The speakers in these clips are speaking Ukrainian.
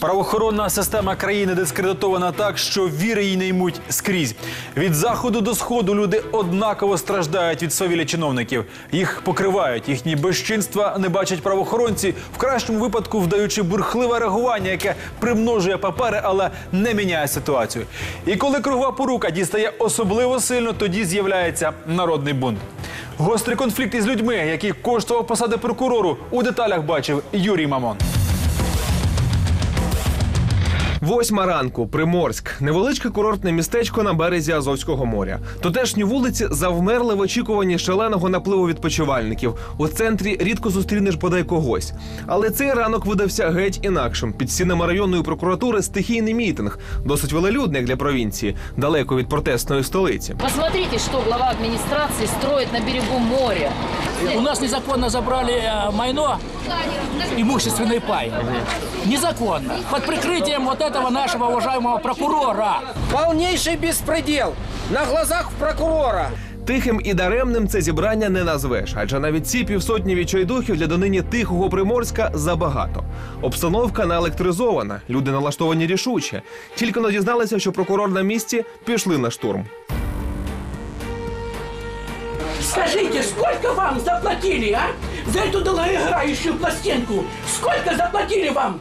Правоохоронна система країни дискредитована так, що віри їй не ймуть скрізь. Від заходу до сходу люди однаково страждають від свавілля чиновників. Їх покривають, їхні безчинства не бачать правоохоронці, в кращому випадку вдаючи бурхливе реагування, яке примножує папери, але не міняє ситуацію. І коли кругова порука дістає особливо сильно, тоді з'являється народний бунт. Гострий конфлікт із людьми, який коштував посади прокурору, у деталях бачив Юрій Мамон. Восьма ранку, Приморськ, невеличке курортне містечко на березі Азовського моря. Тутешні вулиці завмерли в очікуванні шаленого напливу відпочивальників. У центрі рідко зустрінеш бодай когось. Але цей ранок видався геть інакшим. Під стінами районної прокуратури стихійний мітинг, досить велелюдний як для провінції, далеко від протестної столиці. Посмотрите, что глава администрации строит на берегу моря. У нас незаконно забрали э, майно, имущественный пай. Незаконно. Под прикрытием вот этого нашего уважаемого прокурора. Полнейший беспредел на глазах прокурора. Тихим і даремним це зібрання не назвеш, адже навіть ці півсотні відчайдухів для донині тихого приморська забагато. Обстановка наелектризована, люди налаштовані рішуче. Тільки но дізналися, що прокурор на місці пішли на штурм. Скажите, сколько вам заплатили, а? За эту долгоиграющую пластинку? Сколько заплатили вам?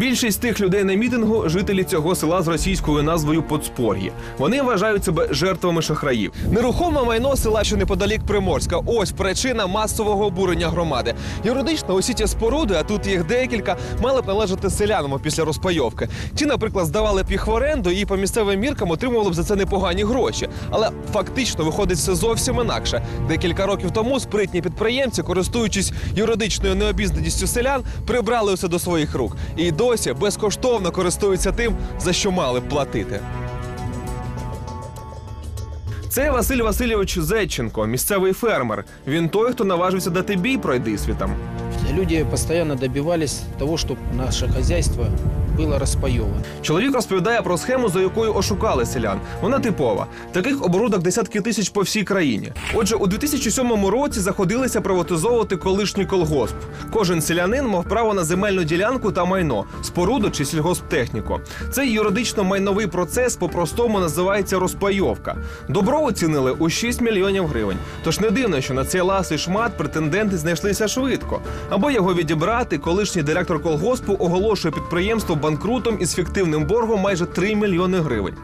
Більшість тих людей на мітингу жителі цього села з російською назвою Подспор'ї. Вони вважають себе жертвами шахраїв. Нерухоме майно села, що неподалік Приморська. Ось причина масового обурення громади. Юридично усі ці споруди, а тут їх декілька, мали б належати селянам після розпайовки. Ті, наприклад, здавали б їх в оренду і по місцевим міркам отримували б за це непогані гроші. Але фактично виходить все зовсім інакше. Декілька років тому спритні підприємці, користуючись юридичною необізнаністю селян, прибрали усе до своїх рук і досі безкоштовно користуються тим, за що мали б платити. Це Василь Васильович Зеченко, місцевий фермер. Він той, хто наважився дати бій пройди світам. Люди постійно добивались того, щоб наше хозяйство было распаевано. Чоловік розповідає про схему, за якою ошукали селян. Вона типова. Таких оборудок десятки тисяч по всій країні. Отже, у 2007 році заходилися приватизовувати колишній колгосп. Кожен селянин мав право на земельну ділянку та майно, споруду чи сільгосптехніку. Цей юридично-майновий процес по-простому називається розпайовка. Добро оцінили у 6 мільйонів гривень. Тож не дивно, що на цей ласий шмат претенденти знайшлися швидко. Аби його відібрати, колишній директор колгоспу оголошує підприємство банкрутом із фіктивним боргом майже 3 мільйони гривень.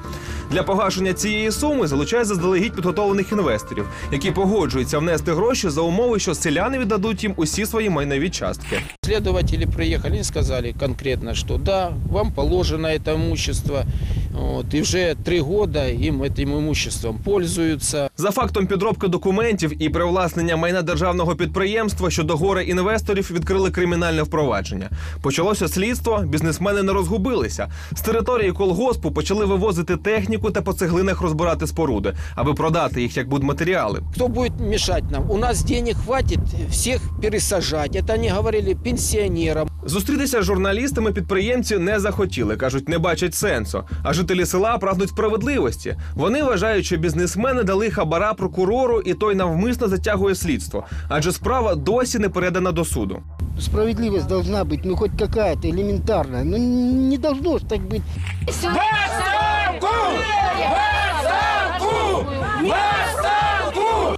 Для погашення цієї суми залучає заздалегідь підготовлених інвесторів, які погоджуються внести гроші за умови, що селяни віддадуть їм усі свої майнові частки. Следователи приехали и сказали конкретно, что да, вам положено это имущество. Вот, и уже три года им этим имуществом пользуются. За фактом підробки документів і привласнення майна державного підприємства щодо горе інвесторів відкрили кримінальне впровадження. Почалося слідство, бізнесмени не розгубилися. З території колгоспу почали вивозити техніку та по цеглинах розбирати споруди, аби продати їх як будматеріали. Кто будет мешать нам? У нас денег хватит всех пересажать. Это они говорили пенсионерам. Зустрітися з журналістами підприємці не захотіли, кажуть, не бачать сенсу. А жителі села прагнуть справедливості. Вони вважають, що бізнесмени дали хабара прокурору, і той навмисно затягує слідство, адже справа досі не передана до суду. Справедливость должна быть, ну хоть какая-то элементарная. Ну не должно ж так быть.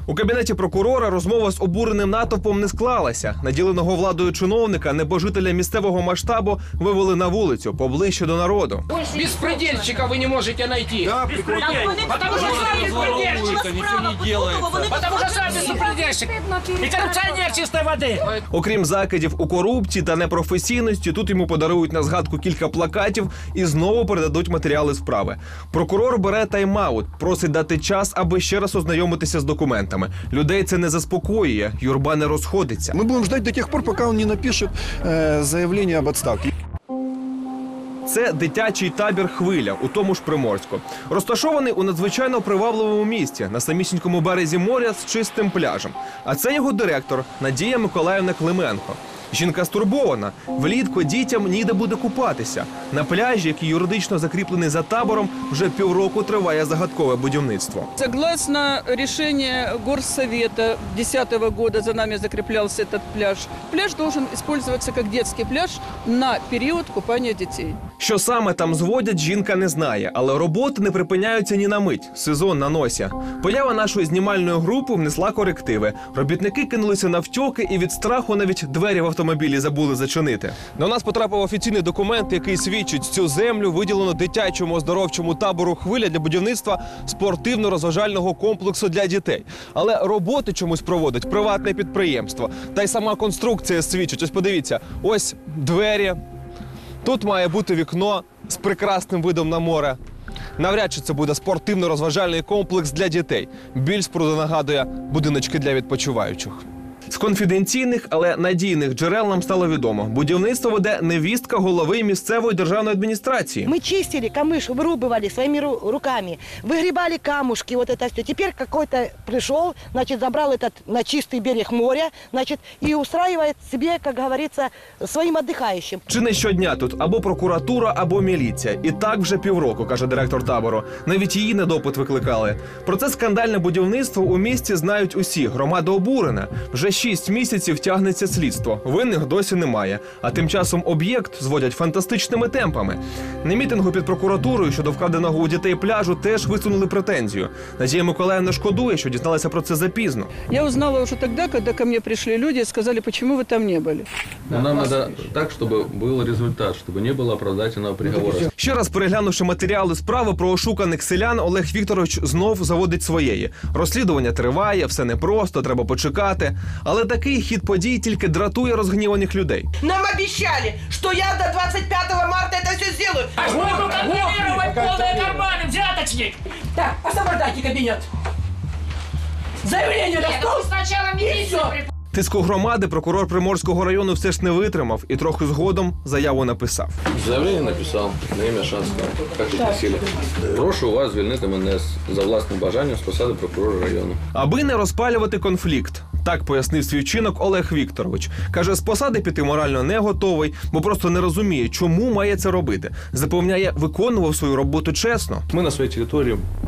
У кабінеті прокурора розмова з обуреним натовпом не склалася. Наділеного владою чиновника, небожителя місцевого масштабу, вивели на вулицю поближче до народу. Беспредельщика вы не можете найти. Потому что сам беспредельщик. ничего не делает. Потому что сам беспредельщик. И коррупционер чистой воды. Окрім закидів у корупції та непрофесійності, тут йому подарують на згадку кілька плакатів і знову передадуть матеріали справи. Прокурор бере тайм-аут, просить дати час, аби ще раз ознайомитися з документами. Людей це не заспокоює, юрба не розходиться. Ми будемо чекати до тих пор, поки він не напише е, заявлення об відставці. Це дитячий табір Хвиля у тому ж Приморську. Розташований у надзвичайно привабливому місті на самісінькому березі моря з чистим пляжем. А це його директор Надія Миколаївна Клименко. Жінка стурбована. Влітку дітям ніде буде купатися. На пляжі, який юридично закріплений за табором, вже півроку триває загадкове будівництво. Согласно решению Горсовета 2010 года за нами закреплялся этот пляж. Пляж должен использоваться как детский пляж на период купания детей. Що саме там зводять, жінка не знає, але роботи не припиняються ні на мить. Сезон на носі. Поява нашої знімальної групи внесла корективи. Робітники кинулися на втьоки і від страху навіть двері в автомобілі забули зачинити. До нас потрапив офіційний документ, який свідчить, цю землю виділено дитячому оздоровчому табору хвиля для будівництва спортивно-розважального комплексу для дітей. Але роботи чомусь проводить приватне підприємство. Та й сама конструкція свідчить. Ось подивіться, ось двері. Тут має бути вікно з прекрасним видом на море. Навряд чи це буде спортивно-розважальний комплекс для дітей. Більш споруда нагадує будиночки для відпочиваючих. З конфіденційних, але надійних джерел нам стало відомо. Будівництво веде невістка голови місцевої державної адміністрації. Мы чистили камыш, вырубывали своими ру- руками, выгребали камушки, вот это все. Теперь какой-то пришел, значит, забрал этот на чистый берег моря, значит, и устраивает себе, как говорится, своим отдыхающим. Чи не щодня тут або прокуратура, або міліція. І так вже півроку, каже директор табору. Навіть її на допит викликали. Про це скандальне будівництво у місті знають усі. Громада обурена. Вже шість місяців тягнеться слідство. Винних досі немає. А тим часом об'єкт зводять фантастичними темпами. На мітингу під прокуратурою щодо вкраденого у дітей пляжу теж висунули претензію. Надія Миколаївна шкодує, що дізналася про це запізно. Я узнала уже тогда, когда ко мне пришли люди и сказали, почему вы там не были. Но нам надо так, чтобы был результат, чтобы не было оправдательного приговора. Ще раз переглянувши матеріали справи про ошуканих селян, Олег Вікторович знов заводить своєї. Розслідування триває, все непросто, треба почекати. Але такий хід подій тільки дратує розгніваних людей. Нам обещали, что я до 25 марта это все сделаю. Буду контролировать полные карманы, взяточник! Так, освобождайте кабинет. Заявление на стол. Сначала милицию при- Тиску громади прокурор Приморського району все ж не витримав і трохи згодом заяву написав. Заявление написал на имя Шанского, как и просили. Прошу вас звільнити мене з- за власним бажанням з посади прокурора району. Аби не розпалювати конфлікт. так пояснив свій вчинок Олег Вікторович. Каже, з посади піти морально не готовий, бо просто не розуміє, чому має це робити. Запевняє, виконував свою роботу чесно. Ми на своїй территории оказ-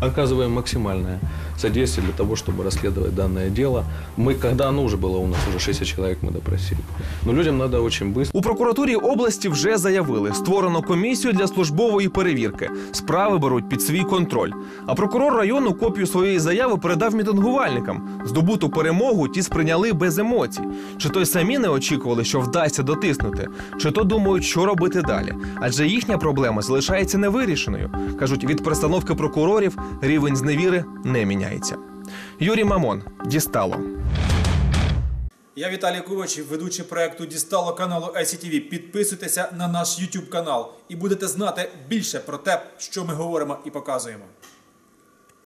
оказываем максимальное содействие для того, чтобы расследовать данное дело. Мы, когда оно уже было у нас, уже 60 человек мы допросили. Но людям надо очень быстро. У прокуратурі області вже заявили, створено комісію для службової перевірки. Справи беруть під свій контроль. А прокурор району копію своєї заяви передав мітингувальникам. Здобуту перемогу ті сприйняли без емоцій. Чи то й самі не очікували, що вдасться дотиснути, чи то думають, що робити далі. Адже їхня проблема залишається невирішеною. кажуть, від перестановки прокурорів рівень зневіри не міняється. Юрій Мамон дістало. Я Віталій Ковачів, ведучий проекту Дістало каналу ICTV. Підписуйтеся на наш YouTube канал і будете знати більше про те, що ми говоримо і показуємо.